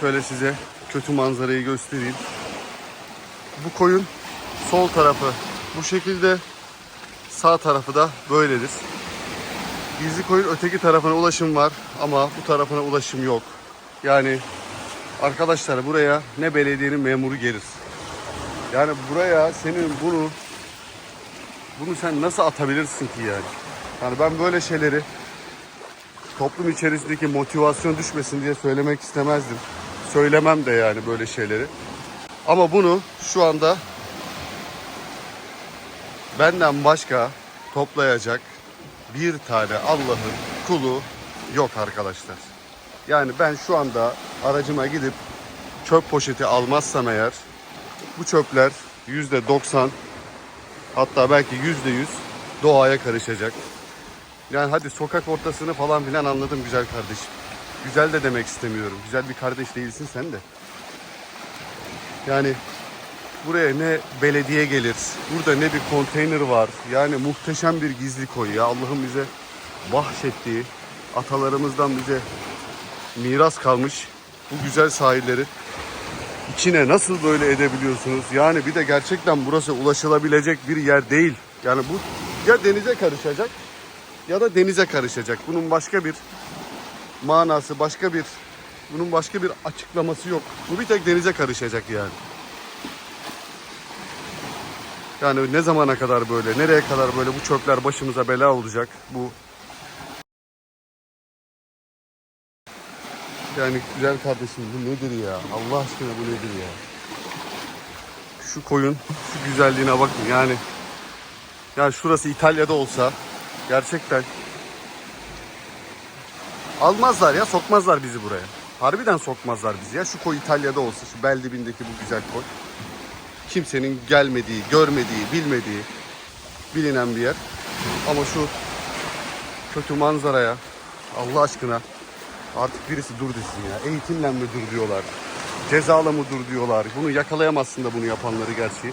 Şöyle size kötü manzarayı göstereyim. Bu koyun sol tarafı bu şekilde sağ tarafı da böyledir. Gizli koyun öteki tarafına ulaşım var ama bu tarafına ulaşım yok. Yani arkadaşlar buraya ne belediyenin memuru gelir. Yani buraya senin bunu bunu sen nasıl atabilirsin ki yani? Yani ben böyle şeyleri toplum içerisindeki motivasyon düşmesin diye söylemek istemezdim. Söylemem de yani böyle şeyleri. Ama bunu şu anda benden başka toplayacak bir tane Allah'ın kulu yok arkadaşlar. Yani ben şu anda aracıma gidip çöp poşeti almazsam eğer bu çöpler yüzde 90 hatta belki yüzde 100 doğaya karışacak. Yani hadi sokak ortasını falan filan anladım güzel kardeşim. Güzel de demek istemiyorum. Güzel bir kardeş değilsin sen de. Yani buraya ne belediye gelir, burada ne bir konteyner var. Yani muhteşem bir gizli koy ya. Allah'ın bize bahşettiği, atalarımızdan bize miras kalmış bu güzel sahilleri içine nasıl böyle edebiliyorsunuz? Yani bir de gerçekten burası ulaşılabilecek bir yer değil. Yani bu ya denize karışacak ya da denize karışacak. Bunun başka bir manası, başka bir bunun başka bir açıklaması yok. Bu bir tek denize karışacak yani. Yani ne zamana kadar böyle, nereye kadar böyle bu çöpler başımıza bela olacak? Bu Yani güzel kardeşim bu nedir ya? Allah aşkına bu nedir ya? Şu koyun, şu güzelliğine bakın yani. Ya şurası İtalya'da olsa gerçekten almazlar ya sokmazlar bizi buraya. Harbiden sokmazlar bizi ya. Şu koy İtalya'da olsa şu bel dibindeki bu güzel koy. Kimsenin gelmediği, görmediği, bilmediği bilinen bir yer. Ama şu kötü manzaraya Allah aşkına Artık birisi dur desin ya. Eğitimle mi dur diyorlar. Cezalı mı dur diyorlar. Bunu yakalayamazsın da bunu yapanları gerçi.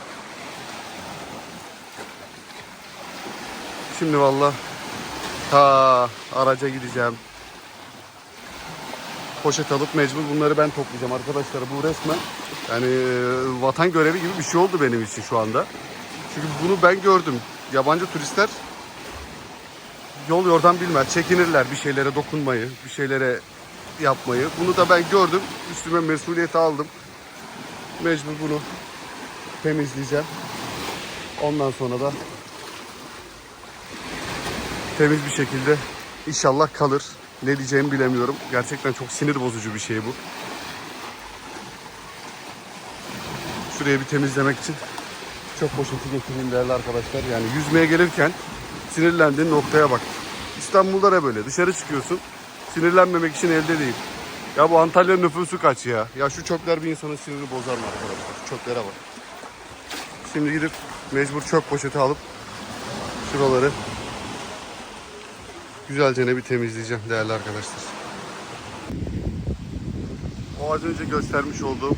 Şimdi valla ta araca gideceğim. Poşet alıp mecbur bunları ben toplayacağım arkadaşlar. Bu resmen yani e, vatan görevi gibi bir şey oldu benim için şu anda. Çünkü bunu ben gördüm. Yabancı turistler yol yordan bilmez. Çekinirler bir şeylere dokunmayı, bir şeylere yapmayı. Bunu da ben gördüm. Üstüme mesuliyeti aldım. Mecbur bunu temizleyeceğim. Ondan sonra da temiz bir şekilde inşallah kalır. Ne diyeceğimi bilemiyorum. Gerçekten çok sinir bozucu bir şey bu. Şuraya bir temizlemek için çok poşeti getireyim değerli arkadaşlar. Yani yüzmeye gelirken sinirlendiğin noktaya bak. İstanbul'da da böyle. Dışarı çıkıyorsun. Sinirlenmemek için elde değil. Ya bu Antalya'nın nüfusu kaç ya? Ya şu çöpler bir insanın sinirini bozar mı arkadaşlar? Çöplere bak. Şimdi gidip mecbur çöp poşeti alıp şuraları güzelce bir temizleyeceğim değerli arkadaşlar. O az önce göstermiş olduğum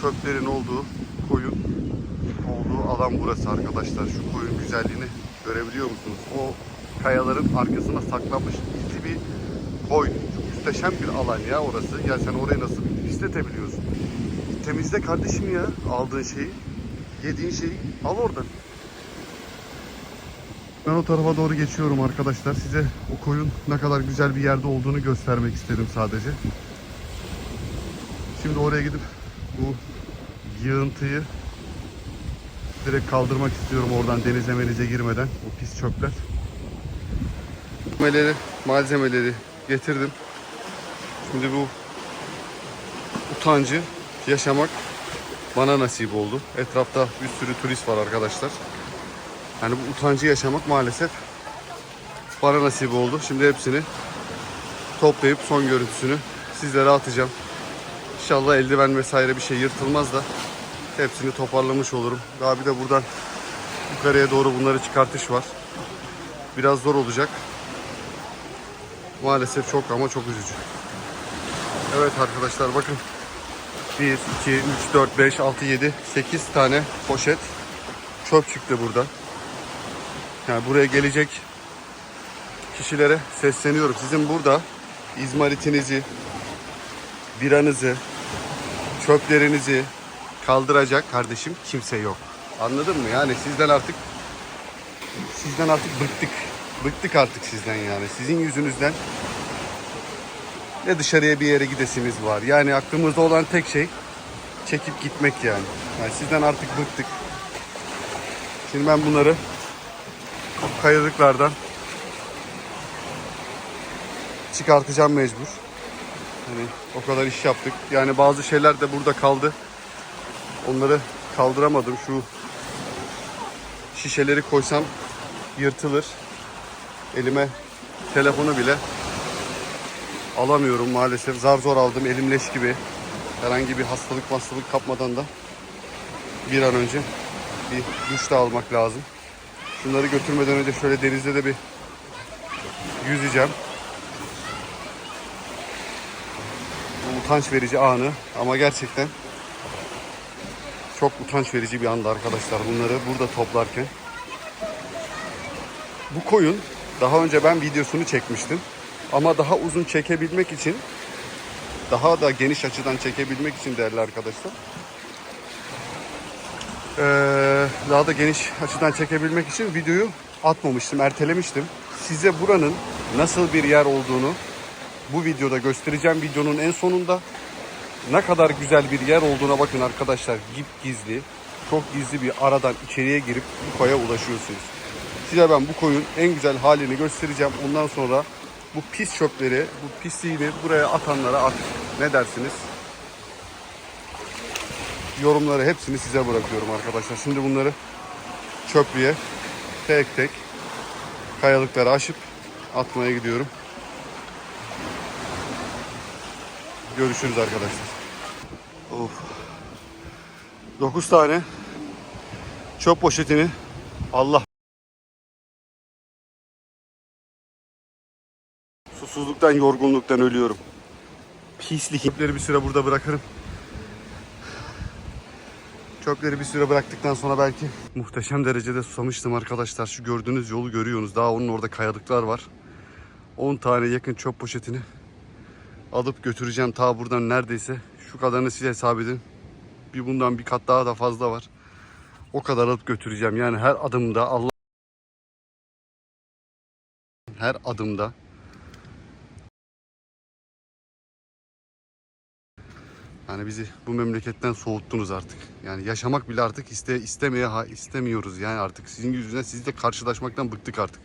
çöplerin olduğu koyun olduğu alan burası arkadaşlar. Şu koyun güzelliğini görebiliyor musunuz? O kayaların arkasına saklanmış gizli bir koy. Çok muhteşem bir alan ya orası. Ya sen orayı nasıl pisletebiliyorsun? Temizle kardeşim ya aldığın şeyi. Yediğin şeyi al oradan. Ben o tarafa doğru geçiyorum arkadaşlar. Size o koyun ne kadar güzel bir yerde olduğunu göstermek istedim sadece. Şimdi oraya gidip bu yığıntıyı direkt kaldırmak istiyorum oradan denize menize girmeden. O pis çöpler. Malzemeleri, malzemeleri getirdim. Şimdi bu utancı yaşamak bana nasip oldu. Etrafta bir sürü turist var arkadaşlar. Yani bu utancı yaşamak maalesef bana nasip oldu. Şimdi hepsini toplayıp son görüntüsünü sizlere atacağım. İnşallah eldiven vesaire bir şey yırtılmaz da hepsini toparlamış olurum. Daha bir de buradan yukarıya doğru bunları çıkartış var. Biraz zor olacak. Maalesef çok ama çok üzücü. Evet arkadaşlar bakın. 1, 2, 3, 4, 5, 6, 7, 8 tane poşet çöp çıktı burada. Yani buraya gelecek kişilere sesleniyorum. Sizin burada izmaritinizi, biranızı, çöplerinizi kaldıracak kardeşim kimse yok. Anladın mı? Yani sizden artık sizden artık bıktık. Bıktık artık sizden yani. Sizin yüzünüzden ne dışarıya bir yere gidesiniz var. Yani aklımızda olan tek şey çekip gitmek yani. yani sizden artık bıktık. Şimdi ben bunları kayalıklardan çıkartacağım mecbur. Hani o kadar iş yaptık. Yani bazı şeyler de burada kaldı. Onları kaldıramadım. Şu şişeleri koysam yırtılır. Elime telefonu bile alamıyorum maalesef. Zar zor aldım. Elim leş gibi. Herhangi bir hastalık hastalık kapmadan da bir an önce bir duş da almak lazım. Şunları götürmeden önce şöyle denizde de bir yüzeceğim. Bu utanç verici anı ama gerçekten çok utanç verici bir anda arkadaşlar bunları burada toplarken. Bu koyun daha önce ben videosunu çekmiştim. Ama daha uzun çekebilmek için daha da geniş açıdan çekebilmek için değerli arkadaşlar. Ee, daha da geniş açıdan çekebilmek için videoyu atmamıştım, ertelemiştim. Size buranın nasıl bir yer olduğunu bu videoda göstereceğim. Videonun en sonunda ne kadar güzel bir yer olduğuna bakın arkadaşlar. Gip gizli, çok gizli bir aradan içeriye girip bu koya ulaşıyorsunuz. Size ben bu koyun en güzel halini göstereceğim. Ondan sonra bu pis çöpleri, bu pisliğini buraya atanlara at. Ne dersiniz? Yorumları hepsini size bırakıyorum arkadaşlar. Şimdi bunları çöplüğe tek tek kayalıkları aşıp atmaya gidiyorum. Görüşürüz arkadaşlar. Of. 9 tane çöp poşetini Allah susuzluktan, yorgunluktan ölüyorum. Pislik. Çöpleri bir süre burada bırakırım. Çöpleri bir süre bıraktıktan sonra belki muhteşem derecede susamıştım arkadaşlar. Şu gördüğünüz yolu görüyorsunuz. Daha onun orada kayalıklar var. 10 tane yakın çöp poşetini alıp götüreceğim. Ta buradan neredeyse şu kadarını size hesap edin. Bir bundan bir kat daha da fazla var. O kadar alıp götüreceğim. Yani her adımda Allah her adımda Yani bizi bu memleketten soğuttunuz artık. Yani yaşamak bile artık iste istemeye istemiyoruz yani artık. Sizin yüzünden sizle karşılaşmaktan bıktık artık.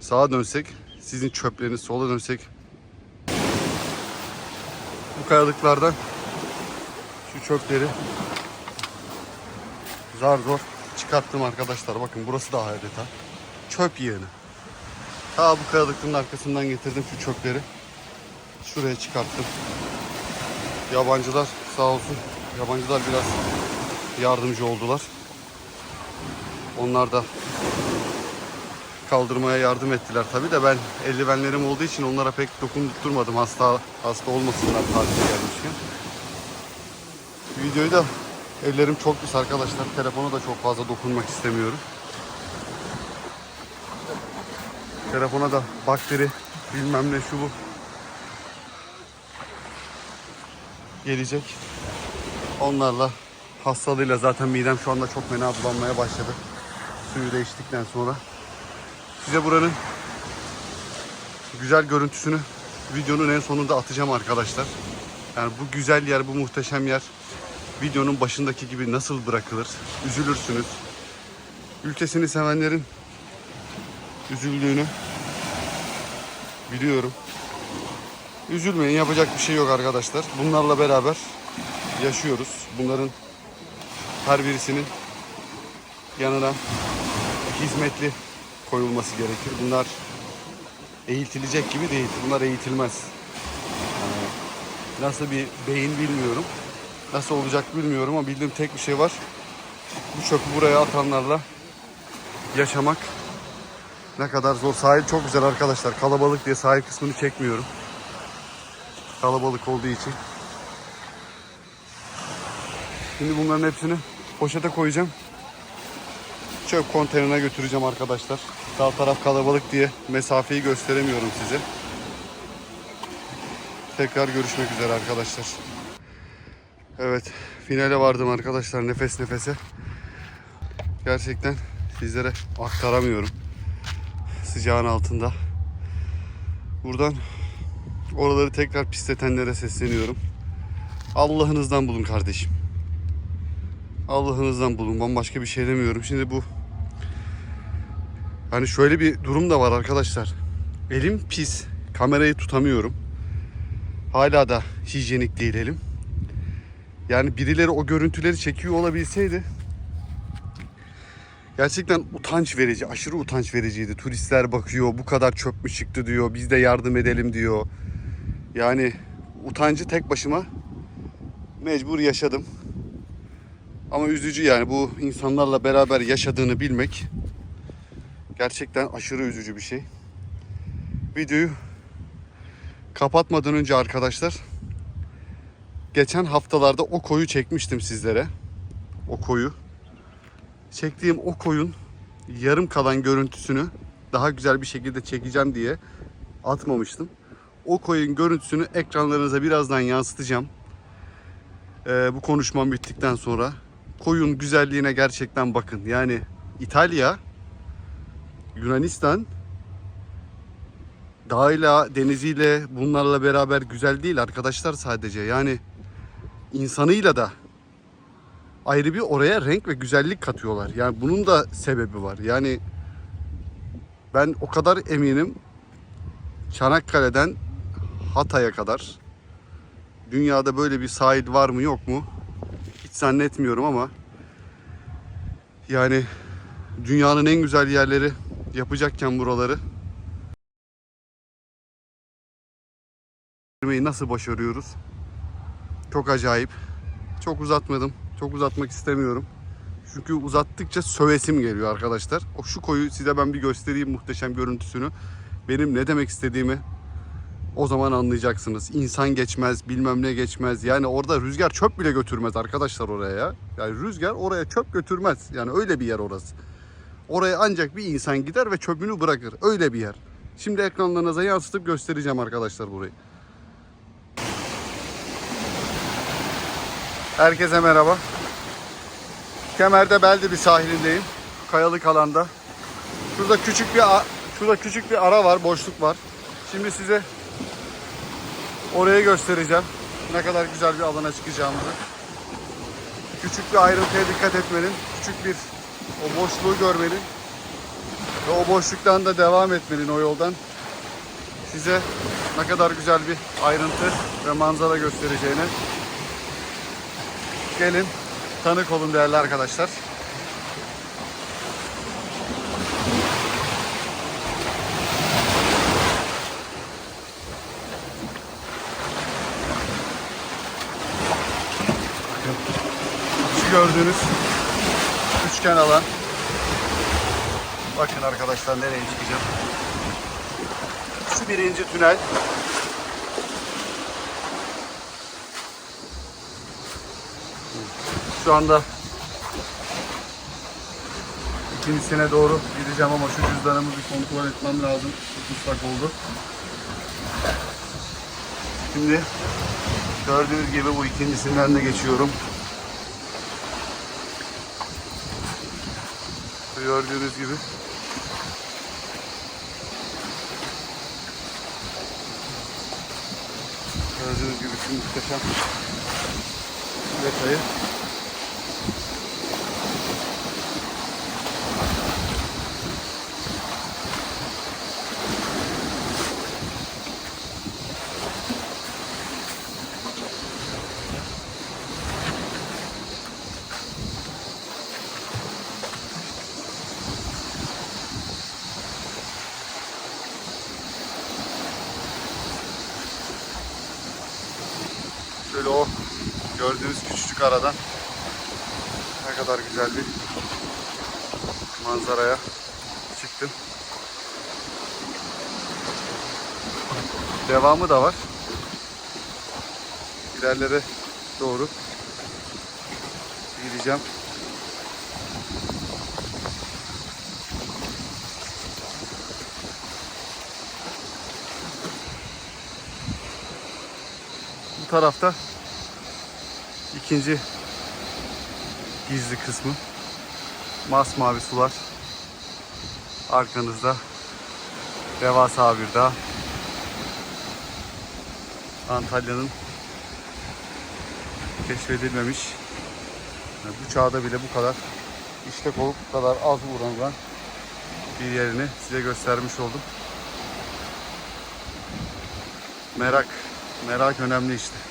Sağa dönsek sizin çöpleriniz, sola dönsek bu kayalıklardan şu çöpleri zar zor çıkarttım arkadaşlar. Bakın burası da adeta çöp yığını. Ta bu kayalıkların arkasından getirdim şu çöpleri. Şuraya çıkarttım. Yabancılar sağ olsun. Yabancılar biraz yardımcı oldular. Onlar da kaldırmaya yardım ettiler tabii de ben eldivenlerim olduğu için onlara pek dokundurmadım hasta hasta olmasınlar tatile gelmişken. Videoyu da ellerim çok pis arkadaşlar. Telefona da çok fazla dokunmak istemiyorum. Telefona da bakteri bilmem ne şu bu gelecek. Onlarla hastalığıyla zaten midem şu anda çok fena bulanmaya başladı. Suyu da içtikten sonra. Size buranın güzel görüntüsünü videonun en sonunda atacağım arkadaşlar. Yani bu güzel yer, bu muhteşem yer videonun başındaki gibi nasıl bırakılır? Üzülürsünüz. Ülkesini sevenlerin üzüldüğünü biliyorum. Üzülmeyin yapacak bir şey yok arkadaşlar. Bunlarla beraber yaşıyoruz. Bunların her birisinin yanına hizmetli koyulması gerekir. Bunlar eğitilecek gibi değil. Bunlar eğitilmez. Yani nasıl bir beyin bilmiyorum. Nasıl olacak bilmiyorum ama bildiğim tek bir şey var. Bu çöpü buraya atanlarla yaşamak ne kadar zor. Sahil çok güzel arkadaşlar. Kalabalık diye sahil kısmını çekmiyorum kalabalık olduğu için. Şimdi bunların hepsini poşete koyacağım. Çöp konteynerine götüreceğim arkadaşlar. Sağ taraf kalabalık diye mesafeyi gösteremiyorum size. tekrar görüşmek üzere arkadaşlar. Evet finale vardım arkadaşlar nefes nefese. Gerçekten sizlere aktaramıyorum. Sıcağın altında. Buradan oraları tekrar pisletenlere sesleniyorum. Allah'ınızdan bulun kardeşim. Allah'ınızdan bulun. Bambaşka bir şey demiyorum. Şimdi bu hani şöyle bir durum da var arkadaşlar. Elim pis. Kamerayı tutamıyorum. Hala da hijyenik değil elim. Yani birileri o görüntüleri çekiyor olabilseydi gerçekten utanç verici, aşırı utanç vericiydi. Turistler bakıyor, bu kadar çöp mü çıktı diyor, biz de yardım edelim diyor. Yani utancı tek başıma mecbur yaşadım. Ama üzücü yani bu insanlarla beraber yaşadığını bilmek gerçekten aşırı üzücü bir şey. Videoyu kapatmadan önce arkadaşlar geçen haftalarda o koyu çekmiştim sizlere. O koyu. Çektiğim o koyun yarım kalan görüntüsünü daha güzel bir şekilde çekeceğim diye atmamıştım. O koyun görüntüsünü ekranlarınıza birazdan yansıtacağım. Ee, bu konuşmam bittikten sonra koyun güzelliğine gerçekten bakın. Yani İtalya, Yunanistan dağıyla, deniziyle bunlarla beraber güzel değil arkadaşlar sadece. Yani insanıyla da ayrı bir oraya renk ve güzellik katıyorlar. Yani bunun da sebebi var. Yani ben o kadar eminim Çanakkale'den Hatay'a kadar dünyada böyle bir sahil var mı yok mu hiç zannetmiyorum ama yani dünyanın en güzel yerleri yapacakken buraları nasıl başarıyoruz? Çok acayip. Çok uzatmadım. Çok uzatmak istemiyorum. Çünkü uzattıkça sövesim geliyor arkadaşlar. O şu koyu size ben bir göstereyim muhteşem görüntüsünü. Benim ne demek istediğimi o zaman anlayacaksınız. İnsan geçmez, bilmem ne geçmez. Yani orada rüzgar çöp bile götürmez arkadaşlar oraya ya. Yani rüzgar oraya çöp götürmez. Yani öyle bir yer orası. Oraya ancak bir insan gider ve çöpünü bırakır. Öyle bir yer. Şimdi ekranlarınıza yansıtıp göstereceğim arkadaşlar burayı. Herkese merhaba. Kemer'de Beldi bir sahilindeyim. Kayalık alanda. Şurada küçük bir şurada küçük bir ara var, boşluk var. Şimdi size orayı göstereceğim. Ne kadar güzel bir alana çıkacağımızı. Küçük bir ayrıntıya dikkat etmenin, küçük bir o boşluğu görmenin ve o boşluktan da devam etmenin o yoldan size ne kadar güzel bir ayrıntı ve manzara göstereceğini Gelin tanık olun değerli arkadaşlar. Gördüğünüz üçgen alan. Bakın arkadaşlar nereye çıkacağım. Şu birinci tünel. Şu anda ikincisine doğru gideceğim ama şu cüzdanımı bir kontrol etmem lazım. Çok oldu. Şimdi gördüğünüz gibi bu ikincisinden de geçiyorum. Gördüğünüz gibi. Gördüğünüz gibi şu muhteşem detayı. Şöyle o küçücük aradan ne kadar güzel bir manzaraya çıktım. Devamı da var. İlerlere doğru gideceğim. Bu tarafta ikinci gizli kısmı. Masmavi sular. Arkanızda devasa bir dağ. Antalya'nın keşfedilmemiş yani bu çağda bile bu kadar işlek olup bu kadar az uğranılan bir yerini size göstermiş oldum. Merak, merak önemli işte.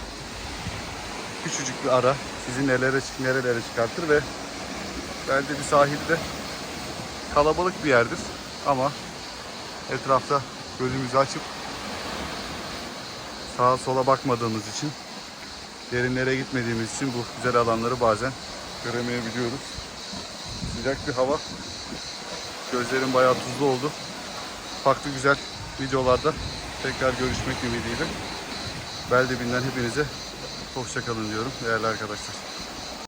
Küçücük bir ara sizi nelere nerelere çıkartır ve bence bir sahilde kalabalık bir yerdir ama etrafta gözümüzü açıp sağa sola bakmadığımız için derinlere gitmediğimiz için bu güzel alanları bazen göremeyebiliyoruz. Sıcak bir hava. Gözlerim bayağı tuzlu oldu. Farklı güzel videolarda tekrar görüşmek ümidiyle. Beldebinden hepinize hoşçakalın diyorum değerli arkadaşlar.